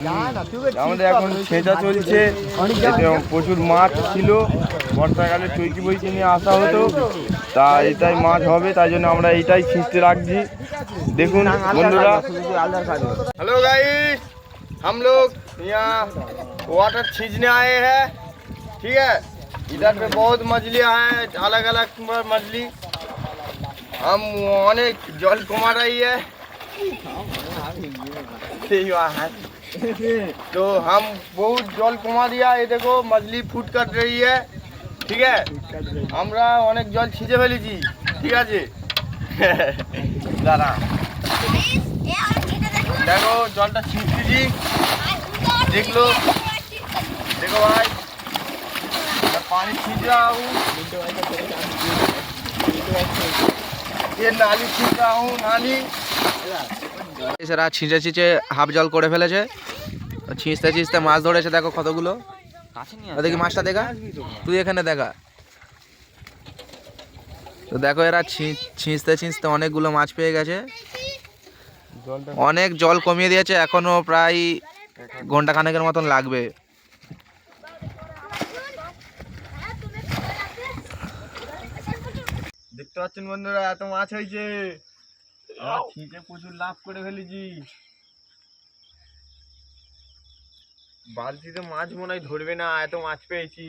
আমাদের এখন ছেঁচা চলছে এতে প্রচুর মাছ ছিল বর্ষাকালে চৈকি বইকে নিয়ে আসা হতো তা এটাই মাছ হবে তাই জন্য আমরা এইটাই ছিঁচতে রাখছি দেখুন বন্ধুরা हेलो गाइस हम लोग यहाँ वाटर छींचने आए हैं ठीक है इधर पे बहुत मछलियाँ हैं अलग अलग मछली हम अनेक जल कमा रही है सही बात तो हम बहुत जल कमा दिया। ये देखो, मछली फूट कट रही है। ঠিক আছে আমরা অনেক জল ছিঁচে ফেলেছি ঠিক আছে দাঁড়া দেখো জলটা ছিঁচতেছি দেখল দেখো ভাই পানি ছিঁচরা ये नाली छिड़ रहा हूँ नाली এছাড়া ছিঁচে ছিঁচে হাফ জল করে ফেলেছে। ছিঁচতে ছিঁচতে মাছ ধরেছে দেখো কতগুলো। দেখি মাছটা দেখা? তুই এখানে দেখা। তো দেখো এরা ছি- ছিঁচতে ছিঁচতে অনেকগুলো মাছ পেয়ে গেছে। অনেক জল কমিয়ে দিয়েছে এখনও প্রায় ঘণ্টা খানেকের মতন লাগবে। দেখতে পাচ্ছেন বন্ধুরা এত মাছ হয়েছে। আমার প্রচুর লাভ করে ফেলেছি। বালতিতে মাছ মনে হয় ধরবে না এত মাছ পেয়েছি।